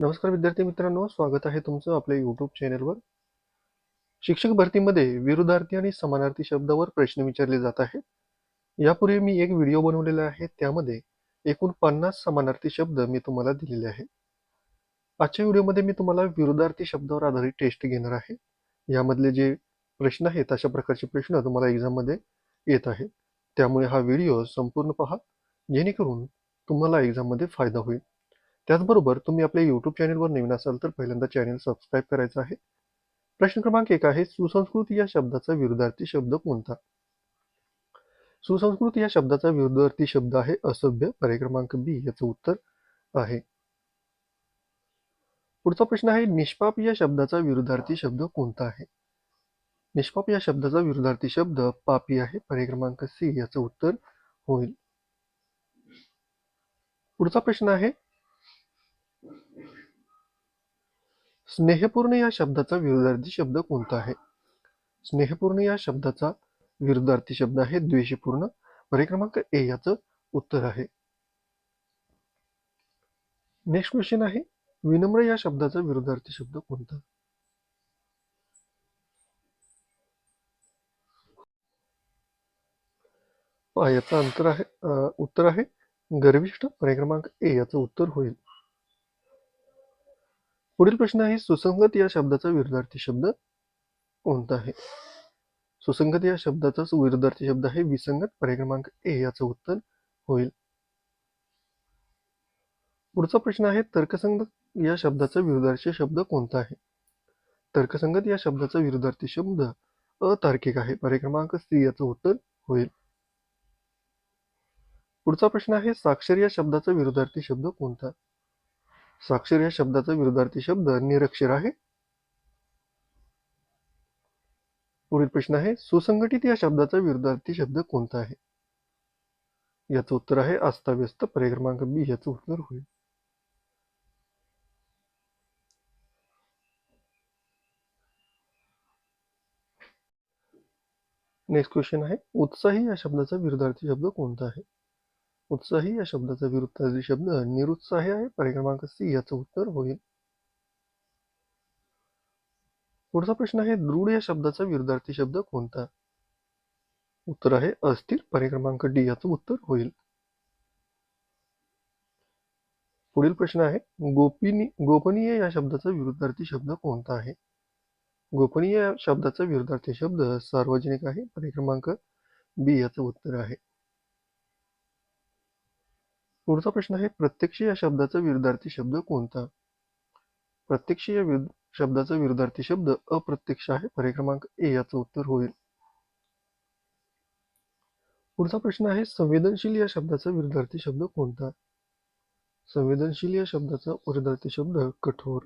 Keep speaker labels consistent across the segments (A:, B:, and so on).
A: नमस्कार विद्यार्थी मित्रांनो स्वागत आहे तुमचं आपल्या यूट्यूब चॅनलवर शिक्षक भरतीमध्ये विरुद्धार्थी आणि समानार्थी शब्दावर प्रश्न विचारले जात आहेत. यापूर्वी मी एक व्हिडिओ बनवलेला आहे त्यामध्ये एकूण पन्नास समानार्थी शब्द मी तुम्हाला दिलेले आहे आजच्या व्हिडिओमध्ये मी तुम्हाला विरुद्धार्थी शब्दावर आधारित टेस्ट घेणार आहे. यामधले जे प्रश्न आहेत अशा प्रकारचे प्रश्न तुम्हाला एक्झाममध्ये येत आहेत. त्यामुळे हा व्हिडिओ संपूर्ण पहा जेणेकरून तुम्हाला एक्झाममध्ये फायदा होईल. त्याचबरोबर तुम्ही आपल्या यूट्यूब चॅनलवर नवीन असाल तर पहिल्यांदा चॅनेल सबस्क्राईब करायचं आहे. प्रश्न क्रमांक एक आहे सुसंस्कृत या शब्दाचा विरुद्धार्थी शब्द कोणता? सुसंस्कृत या शब्दाचा विरुद्धार्थी शब्द आहे असभ्य पर्याय क्रमांक बी याचं उत्तर आहे. पुढचा प्रश्न आहे निष्पाप या शब्दाचा विरुद्धार्थी शब्द कोणता आहे? निष्पाप या शब्दाचा विरुद्धार्थी शब्द पापी आहे पर्याय क्रमांक सी याचं उत्तर होईल. पुढचा प्रश्न आहे स्नेहपूर्ण या शब्दाचा विरुद्धार्थी शब्द कोणता आहे? स्नेहपूर्ण या शब्दाचा विरुद्धार्थी शब्द आहे द्वेषपूर्ण. पर्याय क्रमांक ए याचं उत्तर आहे. नेक्स्ट क्वेश्चन आहे विनम्र या शब्दाचा विरुद्धार्थी शब्द कोणता? याचं अंतर आहे उत्तर आहे गर्विष्ठ. पर्याय क्रमांक ए याचं उत्तर होईल. पुढील प्रश्न आहे सुसंगत या शब्दाचा विरुद्धार्थी शब्द कोणता आहे? सुसंगत या शब्दाचा विरुद्धार्थी शब्द आहे विसंगत पर्याय क्रमांक ए याचं उत्तर होईल. पुढचा प्रश्न आहे तर्कसंगत या शब्दाचा विरुद्धार्थी शब्द कोणता आहे? तर्कसंगत या शब्दाचा विरुद्धार्थी शब्द अतार्किक आहे पर्याय क्रमांक सी याचं उत्तर होईल. पुढचा प्रश्न आहे साक्षर या शब्दाचा विरुद्धार्थी शब्द कोणता? साक्षर या शब्दाचा विरुद्धार्थी शब्द निरक्षर आहे. पुढील प्रश्न आहे सुसंघटित या शब्दाचा विरुद्धार्थी शब्द कोणता आहे? याचं उत्तर आहे अस्ताव्यस्त पर्याय क्रमांक बी याचं उत्तर होईल. नेक्स्ट क्वेश्चन आहे उत्साही या शब्दाचा विरुद्धार्थी शब्द कोणता आहे? उत्साही या शब्दाचा विरुद्धार्थी शब्द निरुत्साही आहे. पर्याय क्रमांक सी याचं उत्तर होईल. पुढचा प्रश्न आहे दृढ या शब्दाचा विरुद्धार्थी शब्द कोणता? उत्तर आहे अस्थिर. पर्याय क्रमांक डी याचं उत्तर होईल. पुढील प्रश्न आहे गोपिनी गोपनीय या शब्दाचा विरुद्धार्थी शब्द कोणता आहे? गोपनीय या शब्दाचा विरुद्धार्थी शब्द सार्वजनिक आहे. पर्याय क्रमांक बी याचं उत्तर आहे. पुढचा प्रश्न आहे प्रत्यक्ष या शब्दाचा विरुद्धार्थी शब्द कोणता? प्रत्यक्ष या शब्दाचा विरुद्धार्थी शब्द अप्रत्यक्ष आहे पर्याय क्रमांक ए याचं उत्तर होईल. पुढचा प्रश्न आहे संवेदनशील या शब्दाचा विरुद्धार्थी शब्द कोणता? संवेदनशील या शब्दाचा विरुद्धार्थी शब्द कठोर.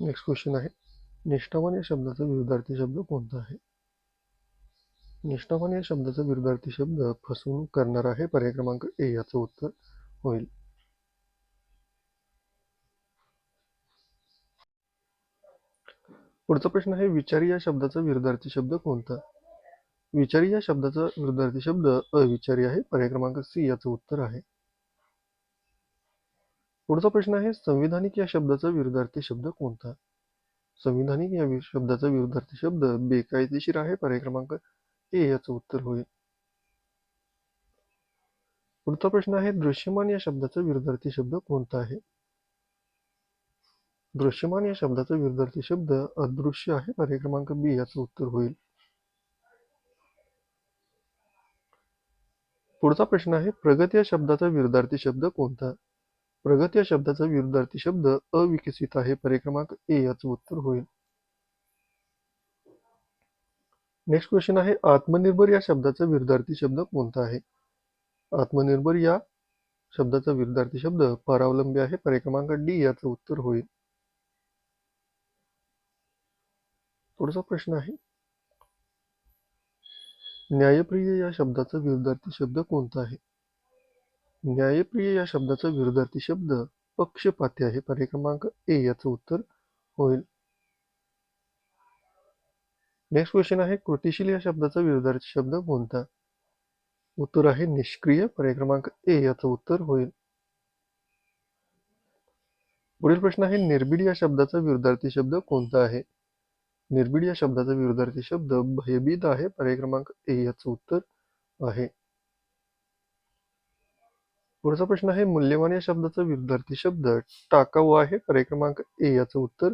A: नेक्स्ट क्वेश्चन आहे. निष्ठावान या शब्दाचा विरुद्धार्थी शब्द कोणता आहे? निष्ठावान या शब्दाचा विरुद्धार्थी शब्द फसवणूक करणार आहे. पर्याय क्रमांक ए याचं उत्तर होईल. पुढचा प्रश्न आहे विचारी या शब्दाचा विरुद्धार्थी शब्द कोणता? विचारी या शब्दाचा विरुद्धार्थी शब्द अविचारी आहे. पर्याय क्रमांक सी याचं उत्तर आहे. पुढचा प्रश्न आहे संविधानिक या शब्दाचा विरुद्धार्थी शब्द कोणता? संविधानिक या शब्दाचा विरुद्धार्थी शब्द बेकायदेशीर आहे पर्याय क्रमांक ए याचं उत्तर होईल. पुढचा प्रश्न आहे दृश्यमान या शब्दाचा विरुद्धार्थी शब्द कोणता आहे? दृश्यमान या शब्दाचा विरुद्धार्थी शब्द अदृश्य आहे पर्याय क्रमांक बी याचं उत्तर होईल. पुढचा प्रश्न आहे प्रगत या शब्दाचा विरुद्धार्थी शब्द कोणता? प्रगत या शब्दाचा विरुद्धार्थी शब्द अविकसित आहे. पर्याय क्रमांक ए याचं उत्तर होईल. नेक्स्ट क्वेश्चन आहे आत्मनिर्भर या शब्दाचा विरुद्धार्थी शब्द कोणता आहे? आत्मनिर्भर या शब्दाचा विरुद्धार्थी शब्द परावलंबी आहे. पर्याय क्रमांक डी याचं उत्तर होईल. पुढचा प्रश्न आहे. न्यायप्रिय या शब्दाचा विरुद्धार्थी शब्द कोणता आहे? न्यायप्रिय या शब्दाचा विरुद्धार्थी शब्द पक्षपाती आहे. पर्याय क्रमांक ए याचं उत्तर होईल. नेक्स्ट क्वेश्चन आहे कृतिशील या शब्दाचा विरोधार्थी शब्द कोणता? उत्तर आहे निष्क्रिय. पर्याय क्रमांक ए याचं उत्तर होईल. पुढील प्रश्न आहे निर्बिड या शब्दाचा विरुद्धार्थी शब्द कोणता आहे? निर्बिड या शब्दाचा विरुद्धार्थी शब्द भयभीत आहे. पर्याय क्रमांक ए याचं उत्तर आहे. पुढचा प्रश्न आहे मूल्यवान या शब्दाचा विरुद्धार्थी शब्द टाकाऊ आहे पर्याय क्रमांक ए याचं उत्तर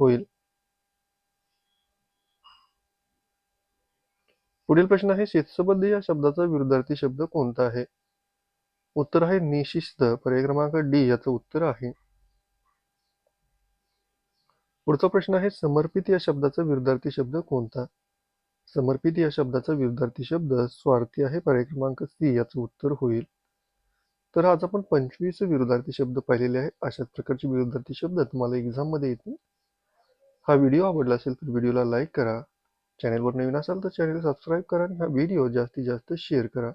A: होईल. पुढील प्रश्न आहे शिस्तबद्ध या शब्दाचा विरुद्धार्थी शब्द कोणता आहे? उत्तर आहे निशिस्त पर्याय क्रमांक डी याचं उत्तर आहे. पुढचा प्रश्न आहे समर्पित या शब्दाचा विरुद्धार्थी शब्द कोणता? समर्पित या शब्दाचा विरुद्धार्थी शब्द स्वार्थी आहे पर्याय क्रमांक सी याचं उत्तर होईल. तर आज आपण पंचवीस विरुद्धार्थी शब्द पाहिलेले आहे अशाच प्रकारचे विरुद्धार्थी शब्द तुम्हाला एक्झाममध्ये येतील. हा व्हिडिओ आवडला असेल तर व्हिडिओला लाईक करा. चॅनलवर नवीन असाल तर चॅनल सबस्क्राईब करा आणि हा व्हिडिओ जास्तीत जास्त शेअर करा.